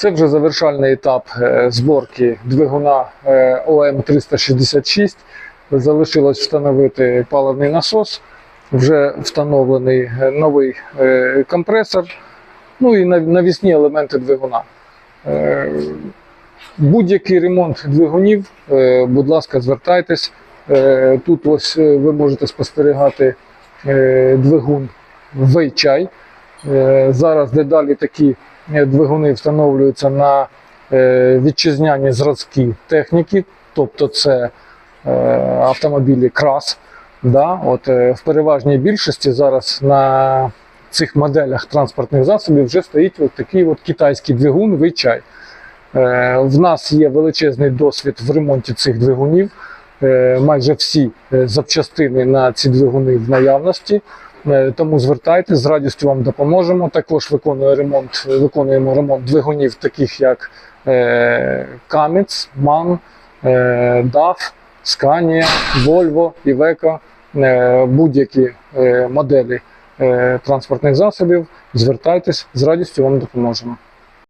Це вже завершальний етап е, зборки двигуна е, ОМ366. Залишилось встановити паливний насос, вже встановлений е, новий компресор, ну і навісні елементи двигуна. Будь-який ремонт двигунів, будь ласка, звертайтесь. Тут ось ви можете спостерігати двигун Вейчай. Зараз дедалі такі двигуни встановлюються на е, вітчизняні зразки техніки, тобто це е, автомобілі крас. Да? От, е, в переважній більшості зараз на цих моделях транспортних засобів вже стоїть от такий от китайський двигун Вейчай. Е, В нас є величезний досвід в ремонті цих двигунів. Е, Майже всі е, запчастини на ці двигуни в наявності. Е, Тому звертайтесь, з радістю вам допоможемо. Також виконує ремонт, виконуємо ремонт двигунів, таких як Каміц, е, DAF, Scania, Volvo, Iveco, будь-які моделі транспортних засобів. Звертайтесь, з радістю вам допоможемо.